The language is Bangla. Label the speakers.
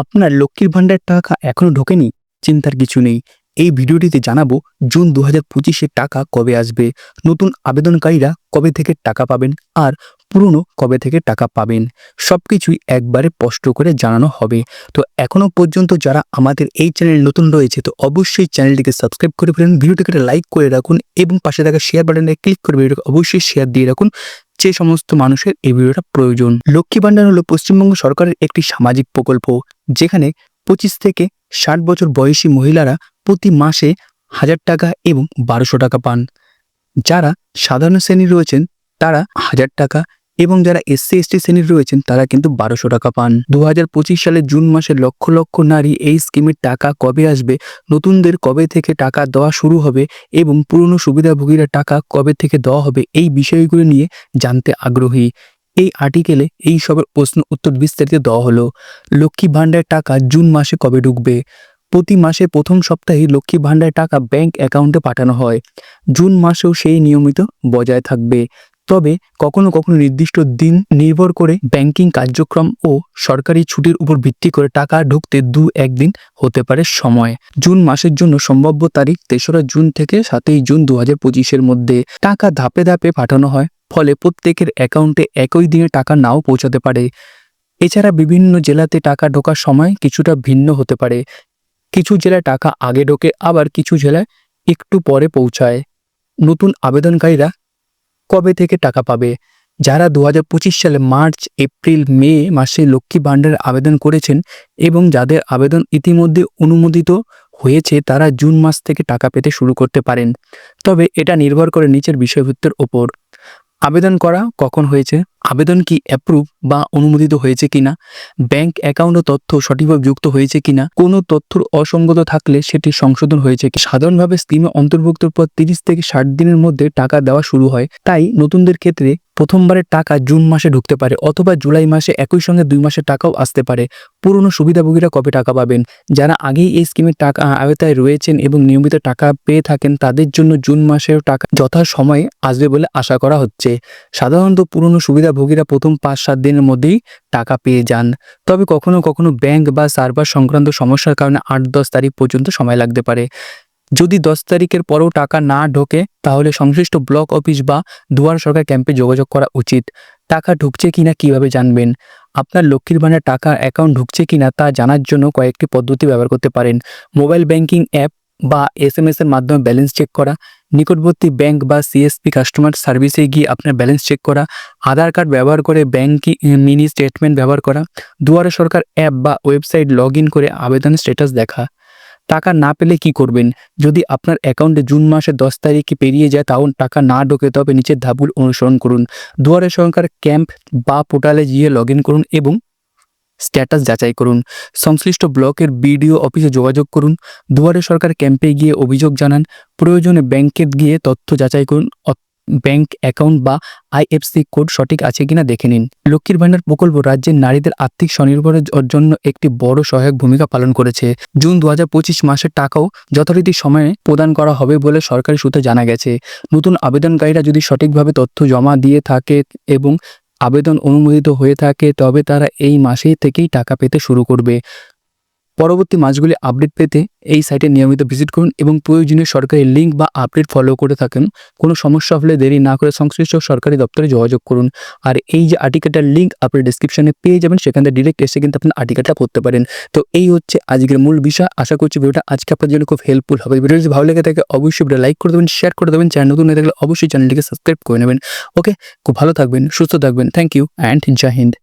Speaker 1: আপনার লক্ষ্মীর ভাণ্ডার টাকা এখনও ঢোকেনি? চিন্তার কিছু নেই। এই ভিডিওটিতে জানাব জুন দু হাজার টাকা কবে আসবে, নতুন আবেদনকারীরা কবে থেকে টাকা পাবেন আর পুরনো কবে থেকে টাকা পাবেন। সব কিছুই একবারে স্পষ্ট করে জানানো হবে। তো এখনও পর্যন্ত যারা আমাদের এই চ্যানেল নতুন রয়েছে, তো অবশ্যই চ্যানেলটিকে সাবস্ক্রাইব করে ফেলুন, ভিডিওটিকে লাইক করে রাখুন এবং পাশে থাকা শেয়ার বাটনে ক্লিক করে ভিডিওটিকে অবশ্যই শেয়ার দিয়ে রাখুন। যে সমস্ত মানুষের এই ভিডিওটা প্রয়োজন। লক্ষ্মী ভান্ডার হলো পশ্চিমবঙ্গ সরকারের একটি সামাজিক প্রকল্প, যেখানে পঁচিশ থেকে ষাট বছর বয়সী মহিলারা প্রতি মাসে হাজার টাকা এবং বারোশো টাকা পান। যারা সাধারণ শ্রেণি রয়েছেন, তারা হাজার টাকা এবং যারা এসসি, এসটি শ্রেণির রয়েছেন, তারা কিন্তু বারোশো টাকা পান। দু হাজার পঁচিশ সালের জুন মাসে লক্ষ লক্ষ নারী এই স্কিমের টাকা কবে আসবে, নতুনদের কবে থেকে টাকা দেওয়া শুরু হবে এবং পুরনো সুবিধাভোগীরা টাকা কবে থেকে দেওয়া হবে, এই বিষয়গুলো নিয়ে জানতে আগ্রহী। এই আর্টিকেলে এই সবের প্রশ্ন উত্তর বিস্তারিত দেওয়া হলো, লক্ষ্মী ভাণ্ডার টাকা জুন মাসে কবে ঢুকবে? প্রতি মাসে প্রথম সপ্তাহে লক্ষ্মী ভাণ্ডার টাকা ব্যাংক অ্যাকাউন্টে পাঠানো হয়। জুন মাসেও সেই নিয়মিত বজায় থাকবে। তবে কখনো কখনো নির্দিষ্ট দিন নির্ভর করে ব্যাংকিং কার্যক্রম ও সরকারি ছুটির উপর ভিত্তি করে টাকা ঢুকতে দু একদিন হতে পারে সময়। জুন মাসের জন্য সম্ভাব্য তারিখ তেসরা জুন থেকে সাতই জুন দু হাজার পঁচিশের মধ্যে টাকা ধাপে ধাপে পাঠানো হয়, ফলে প্রত্যেকের অ্যাকাউন্টে একই দিনে টাকা নাও পৌঁছাতে পারে। এছাড়া বিভিন্ন জেলাতে টাকা ঢোকার সময় কিছুটা ভিন্ন হতে পারে। কিছু জেলায় টাকা আগে ঢোকে, আবার কিছু জেলায় একটু পরে পৌঁছায়। নতুন আবেদনকারীরা কবে থেকে টাকা পাবে? যারা দু হাজার পঁচিশ সালে মার্চ, এপ্রিল, মে মাসে লক্ষ্মী ভাণ্ডারের আবেদন করেছেন এবং যাদের আবেদন ইতিমধ্যে অনুমোদিত হয়েছে, তারা জুন মাস থেকে টাকা পেতে শুরু করতে পারেন। তবে এটা নির্ভর করে নিচের বিষয়ভূত্তের ওপর। আবেদন করা কখন হয়েছে? আবেদন কি অ্যাপ্রুভ বা অনুমোদিত হয়েছে কিনা? ব্যাংক অ্যাকাউন্ট ও তথ্য সঠিকভাবে যুক্ত হয়েছে কিনা? কোনো তথ্যর অসঙ্গত থাকলে সেটি সংশোধন হয়েছে কি সাধারণভাবে স্কিমে অন্তর্ভুক্তর পর তিরিশ থেকে ষাট দিনের মধ্যে টাকা দেওয়া শুরু হয়। তাই নতুনদের ক্ষেত্রে প্রথমবারের টাকা জুন মাসে ঢুকতে পারে অথবা জুলাই মাসে একই সঙ্গে দুই মাসের টাকাও আসতে পারে। পুরনো সুবিধাভোগীরা কবে টাকা পাবেন? যারা আগেই এই স্কিমের টাকা আওতায় রয়েছেন এবং নিয়মিত টাকা পেয়ে থাকেন, তাদের জন্য জুন মাসের টাকা যথা সময়ে আসবে বলে আশা করা হচ্ছে। সাধারণত পুরনো সুবিধাভোগীরা প্রথম পাঁচ সাত দিনের মধ্যেই টাকা পেয়ে যান। তবে কখনো কখনো ব্যাংক বা সার্ভার সংক্রান্ত সমস্যার কারণে আট দশ তারিখ পর্যন্ত সময় লাগতে পারে। যদি দশ তারিখের পরেও টাকা না ঢোকে, তাহলে সংশ্লিষ্ট ব্লক অফিস বা দুয়ার সরকার ক্যাম্পে যোগাযোগ করা উচিত। টাকা ঢুকছে কিনা কীভাবে জানবেন? আপনার লক্ষ্মীর ভাণ্ডার টাকা অ্যাকাউন্ট ঢুকছে কিনা তা জানার জন্য কয়েকটি পদ্ধতি ব্যবহার করতে পারেন। মোবাইল ব্যাংকিং অ্যাপ বা এস এম এর মাধ্যমে ব্যালেন্স চেক করা, নিকটবর্তী ব্যাংক বা সিএসপি কাস্টমার সার্ভিসে গিয়ে আপনার ব্যালেন্স চেক করা, আধার কার্ড ব্যবহার করে ব্যাংকিং মিনি স্টেটমেন্ট ব্যবহার করা, দুয়ারে সরকার অ্যাপ বা ওয়েবসাইট লগ করে আবেদন স্ট্যাটাস দেখা। টাকা না পেলে কি করবেন? যদি আপনার অ্যাকাউন্টে জুন মাসের দশ তারিখে পেরিয়ে যায়, তাও টাকা না ঢোকে, তবে নিচের ধাপগুলো অনুসরণ করুন। দুয়ারে সরকার ক্যাম্প বা পোর্টালে গিয়ে লগ করুন এবং স্ট্যাটাস যাচাই করুন। সংশ্লিষ্ট ব্লকের বিডিও অফিসে যোগাযোগ করুন। দুয়ারে সরকার ক্যাম্পে গিয়ে অভিযোগ জানান। প্রয়োজনে ব্যাংকে গিয়ে তথ্য যাচাই করুন। ব্যাংক অ্যাকাউন্ট বা আইএফসি কোড সঠিক আছে কিনা দেখে নিন। লক্ষ্মীর ভাণ্ডার প্রকল্প রাজ্যের নারীদের আর্থিক স্বনির্ভরের জন্য একটি বড় সহায়ক ভূমিকা পালন করেছে। জুন দু হাজার পঁচিশ মাসের টাকাও যথারীতি সময়ে প্রদান করা হবে বলে সরকারি সূত্রে জানা গেছে। নতুন আবেদনকারীরা যদি সঠিকভাবে তথ্য জমা দিয়ে থাকে এবং আবেদন অনুমোদিত হয়ে থাকে, তবে তারা এই মাসেই থেকেই টাকা পেতে শুরু করবে। পরবর্তী মাসগুলি আপডেট পেতে এই সাইটে নিয়মিত ভিজিট করুন এবং প্রয়োজনীয় সরকারি লিঙ্ক বা আপডেট ফলো করে থাকেন। কোনো সমস্যা হলে দেরি না করে সংশ্লিষ্ট সরকারি দপ্তরে যোগাযোগ করুন। আর এই যে আর্টিকেলটার লিঙ্ক আপনি ডিসক্রিপশনে পেয়ে যাবেন, সেখান থেকে ডিরেক্ট এসে কিন্তু আপনি আর্টিকেলটা পড়তে পারেন। তো এই হচ্ছে আজকের মূল বিষয়। আশা করছি ভিডিওটা আজকে আপনার জন্য খুব হেল্পফুল হবে। ভিডিও যদি ভালো লেগে থাকে, অবশ্যই ভিডিও লাইক করে দেবেন শেয়ার করে দেবেন। চ্যানেল নতুন হয়ে থাকলে অবশ্যই চ্যানেলটিকে সাবস্ক্রাইব করে নেবেন। ওকে খুব ভালো থাকবেন, সুস্থ থাকবেন। Thank you and Jai Hind